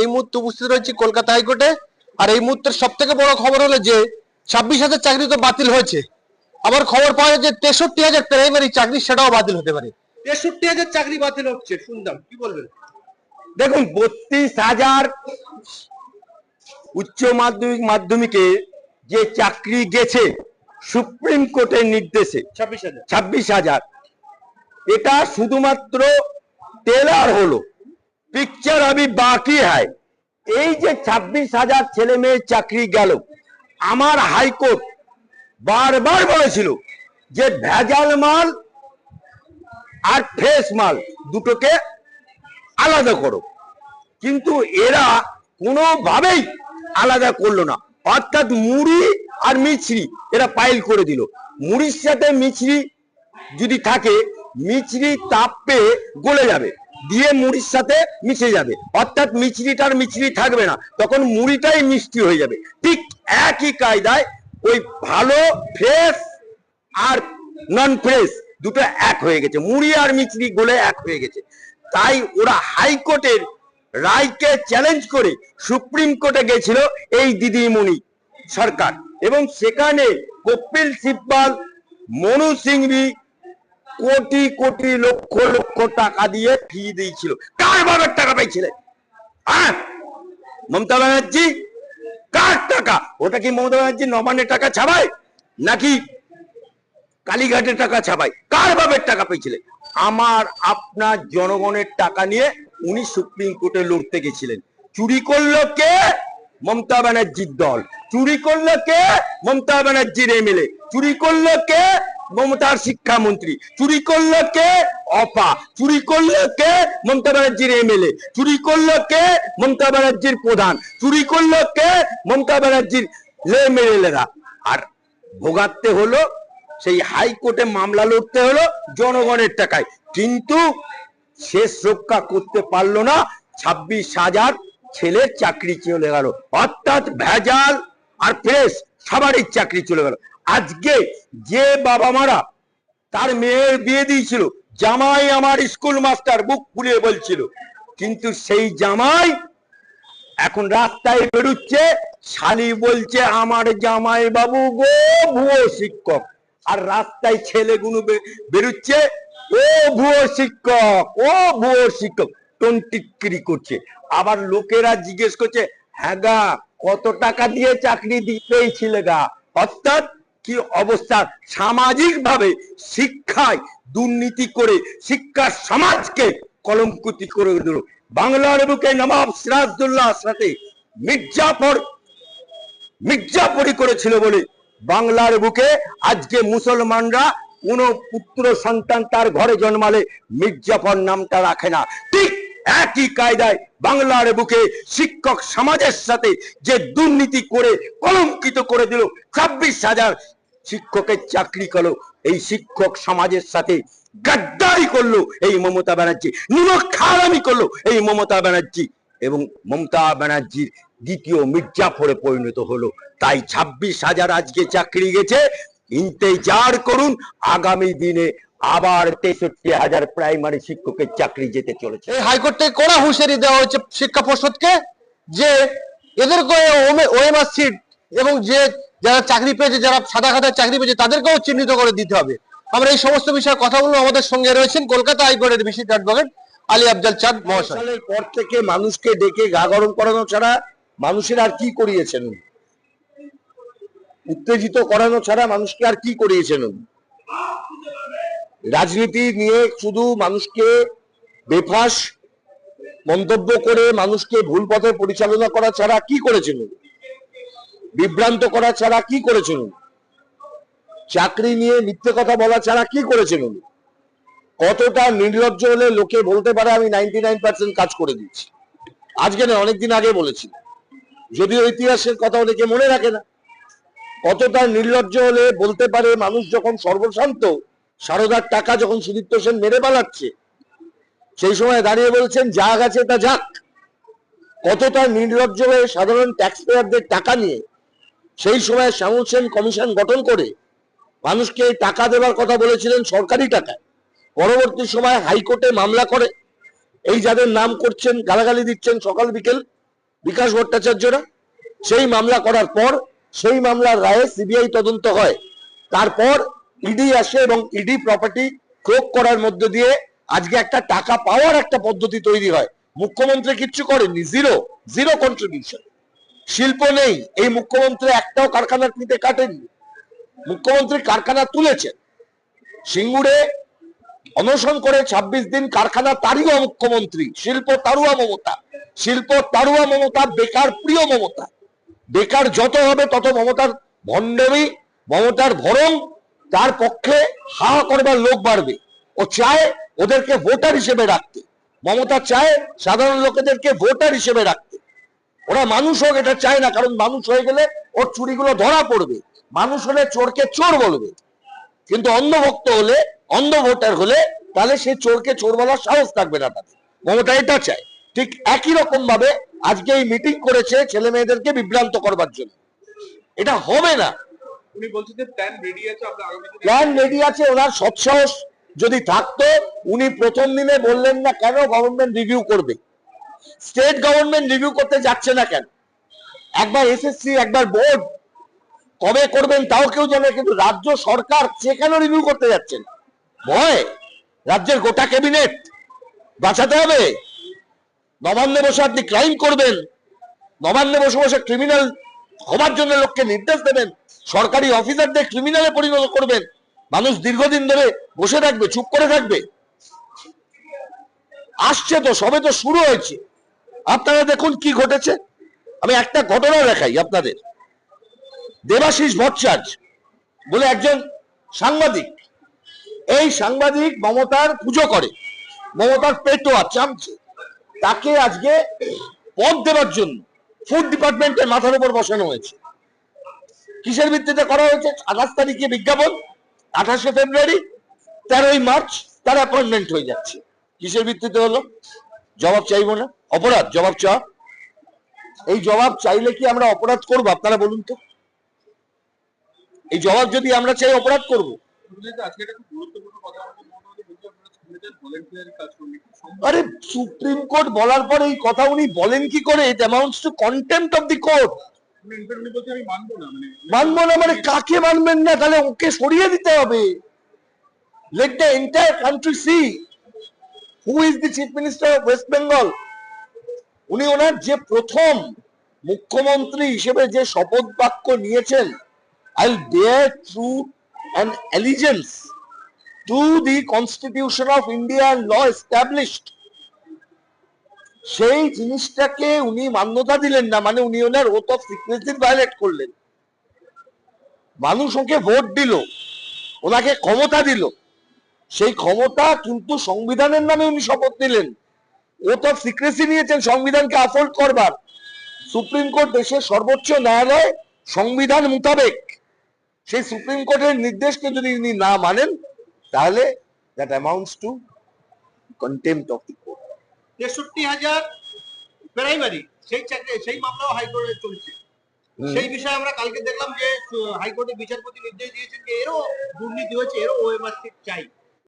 এই মুহূর্তে উপস্থিত রয়েছি কলকাতা হাইকোর্টে। আর এই মুহূর্তের সব থেকে বড় খবর হলো যে ছাব্বিশ হাজার চাকরি তো বাতিল হয়েছে। আবার খবর পাওয়া যায় যে তেষট্টি হাজার প্রাইমারি চাকরি সেটাও বাতিল হতে পারে। তেষট্টি হাজার চাকরি বাতিল হচ্ছে শুনলাম। কি বলবেন? দেখুন বত্রিশ হাজার উচ্চ মাধ্যমিক মাধ্যমিকে যে চাকরি গেছে সুপ্রিম কোর্টের নির্দেশে ছাব্বিশ হাজার। ছাব্বিশ হাজার। এটা শুধুমাত্র টেলার হলো। পিকচার আমি বাকি হয়। এই যে ছাব্বিশ হাজার ছেলে মেয়ের চাকরি গেল, আমার হাইকোর্ট বারবার বলেছিল যে ভেজাল মাল আর ফ্রেশ মাল দুটোকে আলাদা করো। কিন্তু এরা কোনোভাবেই আলাদা করল না। অর্থাৎ মুড়ি আর মিছরি এরা পাইল করে দিল। মুড়ির সাথে মিছরি যদি থাকে, মিছরি তাপ পেয়ে গলে যাবে। দিয়ে মুড়ির সাথে মিশে যাবে। অর্থাৎ মিছরিটার মিছরি থাকবে না। তখন মুড়িটাই মিষ্টি হয়ে যাবে। ঠিক একই কায়দায় ওই ভালো ফ্রেশ আর নন ফ্রেশ দুটো এক হয়ে গেছে। মুড়ি আর মিচড়ি গলে এক হয়ে গেছে। তাই ওরা হাইকোর্টের রায়কে চ্যালেঞ্জ করে সুপ্রিম কোর্টে গেছিল এই দিদিমণি সরকার। এবং সেখানে কপিল সিব্বাল, মনু সিংভি কোটি কোটি লক্ষ লক্ষ টাকা দিয়ে ফি দিয়েছিল। কার বাবার টাকা পাইছিলেন হ্যাঁ? মমতা ব্যানার্জি? কার টাকা? ওটা কি মমতা ব্যানার্জি নবান্নের টাকা ছাপায়? নাকি কালীঘাটের টাকা ছাপায়? কার বাবের টাকা পেয়েছিলেন আমার, আপনার জনগণের টাকা নিয়ে উনি সুপ্রিম কোর্টে লড়তে গেছিলেন। চুরি করল কে? মমতা ব্যানার্জির দল। চুরি করল কে? মমতা ব্যানার্জির এমএলএ চুরি করল কে? মমতার শিক্ষামন্ত্রী। চুরি করল কে? অপা। চুরি করল কে? মমতা ব্যানার্জির এমএলএ। চুরি করল কে? মমতা ব্যানার্জির প্রধান। চুরি করল কে? মমতা ব্যানার্জির এমএলএরা। আর ভোগাতে হলো, সেই হাইকোর্টে মামলা লড়তে হলো জনগণের টাকায়। কিন্তু শেষ রক্ষা করতে পারল না, ছাব্বিশ হাজার ছেলের চাকরি চলে গেল। অর্থাৎ ভেজাল আর প্রেস সবারই চাকরি চলে গেল। আজকে যে বাবা মারা তার মেয়ের বিয়ে দিয়েছিল, জামাই আমার স্কুল মাস্টার বুক ফুলিয়ে বলছিল, কিন্তু সেই জামাই এখন রাস্তায় বেরোচ্ছে, শালি বলছে, আমার জামাই বাবু গো, ভুয়ো শিক্ষক। আর রাস্তায় ছেলেগুলো বেরোচ্ছে, ও ভুয়ো শিক্ষক, ও ভুয়ো শিক্ষক। টন্টিক্রি করছে। আবার লোকেরা জিজ্ঞেস করছে হ্যাঁ গা, কত টাকা দিয়ে চাকরি দিতেই পেয়েছিলে গা? অর্থাৎ কি অবস্থা? সামাজিক ভাবে শিক্ষায় দুর্নীতি করে শিক্ষা সমাজকে কলঙ্কুতি করে দিল। বাংলার বুকে নবাব সিরাজদুল্লাহ সাথে মির্জাফর মির্জাফরি করেছিল বলে বাংলার বুকে আজকে মুসলমানরা কোন পুত্র সন্তান তার ঘরে জন্মালে মির্জাফর নামটা রাখে না। ঠিক একই কায়দায় বাংলার বুকে শিক্ষক সমাজের সাথে যে দুর্নীতি করে কলঙ্কিত করে দিল, ছাব্বিশ হাজার শিক্ষকের চাকরি করল, এই শিক্ষক সমাজের সাথে গাদ্দারি করল এই মমতা ব্যানার্জি, নিমক খারামি করল এই মমতা ব্যানার্জি এবং মমতা ব্যানার্জির দ্বিতীয় মির্জাফরে পরিণত হলো। তাই ছাব্বিশ হাজার আজকে চাকরি গেছে, ইন্তেজার করুন, আগামী দিনে আবার তেষট্টি হাজার প্রাইমারি শিক্ষকের চাকরি যেতে চলেছে। এই হাইকোর্ট থেকে কড়া হুঁশিয়ারি দেওয়া হচ্ছে শিক্ষা পর্ষদকে যে এদেরকে ওএমআর সিট এবং যে যারা চাকরি পেয়েছে যারা সাদা খাতায় চাকরি পেয়েছে তাদেরকেও চিহ্নিত করে দিতে হবে। আমরা এই সমস্ত বিষয়ে কথা বলব। আমাদের সঙ্গে রয়েছেন কলকাতা হাইকোর্টের বিশিষ্ট অ্যাডভোকেট আলী আফজাল চাঁদ মহাশয়। পর থেকে মানুষকে ডেকে গা গরম করানো ছাড়া মানুষের আর কি করিয়েছেন উত্তেজিত করানো ছাড়া মানুষকে আর কি করিয়েছেন? রাজনীতি নিয়ে শুধু মানুষকে বেফাস মন্তব্য করে মানুষকে ভুল পথে পরিচালনা করা ছাড়া কি করেছেন উনি? বিভ্রান্ত করা ছাড়া কি করেছেন উনি? চাকরি নিয়ে মিথ্যে কথা বলা ছাড়া কি করেছেন উনি কতটা নির্লজ্জ হলে লোকে বলতে পারে আমি নাইনটি নাইন পার্সেন্ট কাজ করে দিচ্ছি আজকে না অনেকদিন আগে বলেছি যদিও ইতিহাসের কথা অনেকে মনে রাখে না কতটা নির্লজ্জ হলে বলতে পারে মানুষ যখন সর্বশান্ত সারদার টাকা যখন সুদীপ্ত সেন মেরে পালাচ্ছে, সেই সময় দাঁড়িয়ে বলছেন, যা গেছে তা যাক। কতটা নির্লজ্জ হয়ে সাধারণ ট্যাক্স পেয়ারদের টাকা নিয়ে সেই সময় শ্যামল সেন কমিশন গঠন করে মানুষকে টাকা দেওয়ার কথা বলেছিলেন সরকারি টাকায়। পরবর্তী সময় হাইকোর্টে মামলা করে। এই যাদের নাম করছেন, গালাগালি দিচ্ছেন সকাল বিকেল বিকাশ ভট্টাচার্যরা, সেই মামলা করার পর, সেই মামলার রায়ে সিবিআই তদন্ত হয়। তারপর ইডি আসে এবং ইডি প্রপার্টি ক্রোক করার মধ্য দিয়ে আজকে একটা টাকা পাওয়ার একটা পদ্ধতি তৈরি হয়। মুখ্যমন্ত্রী কিচ্ছু করেননি জিরো জিরো কন্ট্রিবিউশন শিল্প নেই, এই মুখ্যমন্ত্রী একটাও কারখানার নিতে কাটেননি। মুখ্যমন্ত্রী কারখানা তুলেছেন। সিঙ্গুরে অনশন করে ২৬ দিন কারখানা তারুয়া মুখ্যমন্ত্রী, শিল্প তারুয়া মমতা। শিল্প তারুয়া মমতা, বেকার প্রিয় মমতা। বেকার যত হবে তত মমতার ভণ্ডমি, মমতার ভরং তার পক্ষে হা করবার লোক বাড়বে। ও চায় ওদেরকে ভোটার হিসেবে রাখতে। মমতা চায় সাধারণ লোকেদেরকে ভোটার হিসেবে রাখতে। ওরা মানুষ হোক এটা চায় না, কারণ মানুষ হয়ে গেলে ওর চুরিগুলো ধরা পড়বে। মানুষ হলে চোরকে চোর বলবে। কিন্তু অন্ধভক্ত হলে, অন্ধ ভোটার হলে, তাহলে সে চোরকে চোর বলার সাহস থাকবে না তাদের। মমতা এটা চায়। ঠিক একই রকম ভাবে আজকে এই মিটিং করেছে ছেলে মেয়েদেরকে বিভ্রান্ত করবার জন্য। এটা হবে না। উনি বলছেন যে প্ল্যান রেডি আছে, আমরা আগামী প্ল্যান রেডি আছে, ওনার সৎসাহস যদি থাকতো, উনি প্রথম দিনে বললেন না কেন গভর্নমেন্ট রিভিউ করবে? স্টেট গভর্নমেন্ট রিভিউ করতে যাচ্ছে না কেন? একবার এসএসসি একবার বোর্ড কবে করবেন তাও কেউ জানে, কিন্তু রাজ্য সরকার সে কেন রিভিউ করতে যাচ্ছেন ভয়! রাজ্যের গোটা ক্যাবিনেট বাঁচাতে হবে। নবান্নে বসে আপনি ক্রাইম করবেন। নবান্নে বসে বসে ক্রিমিনাল হবার জন্য লোককে নির্দেশ দেবেন। সরকারি অফিসারদের ক্রিমিনালে পরিণত করবেন। মানুষ দীর্ঘদিন ধরে বসে থাকবে, চুপ করে থাকবে। আসছে তো, সবে তো শুরু হয়েছে। আপনারা দেখুন কি ঘটেছে। আমি একটা ঘটনা দেখাই আপনাদের। দেবাশিস ভট্টাচার্য বলে একজন সাংবাদিক, এই সাংবাদিক মমতার পুজো করে। মমতার পেটোয়া চামচে। তাকে আজকে পদ দেওয়ার জন্য ফুড ডিপার্টমেন্টের মাথার উপর বসানো হয়েছে। কিসের ভিত্তিতে করা হয়েছে? আঠাশ তারিখে বিজ্ঞাপন, আঠাশে ফেব্রুয়ারি, তেরোই মার্চ তার অ্যাপয়েন্টমেন্ট হয়ে যাচ্ছে। কিসের ভিত্তিতে হলো? জবাব চাইব না। অপরাধ, জবাব চাওয়া এই জবাব চাইলে কি আমরা অপরাধ করব? আপনারা বলুন তো। এই জবাব যদি আমরা চাই অপরাধ করব। আরে সুপ্রিম কোর্ট বলার পর এই কথা উনি বলেন কি করে? It amounts to contempt of the court মানে মানবো না মানে কাকে মানবেন না? তাহলে ওকে সরিয়ে দিতে হবে। Let the entire country see who is the chief minister of West Bengal উনি ওনার যে প্রথম মুখ্যমন্ত্রী হিসেবে যে শপথ বাক্য নিয়েছেন I bear true and allegiance to the constitution of India law established সেই জিনিসটাকে উনি মান্যতা দিলেন না মানে উনি ওনার ওথ অফ সিক্রেসি ভায়োলেট করলেন। মানুষ ওকে ভোট দিল, ওনাকে ক্ষমতা দিল। সেই ক্ষমতা কিন্তু সংবিধানের নামে উনি শপথ নিলেন। ওথ অফ সিক্রেসি নিয়েছেন সংবিধানকে আফোল্ড করবার। সুপ্রিম কোর্ট দেশের সর্বোচ্চ ন্যায়ালয় সংবিধান মোতাবেক। সেই সুপ্রিম কোর্টের নির্দেশকে যদি উনি না মানেন, তাহলে that amounts to contempt of the তেষট্টি হাজার প্রাইমারি। সেই চাকরি সেই মামলাও হাইকোর্টে চলছে। সেই বিষয়ে আমরা কালকে দেখলাম যে হাইকোর্টে হাইকোর্টের বিচারপতি নির্দেশ দিয়েছেন যে এরও দুর্নীতি হয়েছে এরও ওএমআর চাই।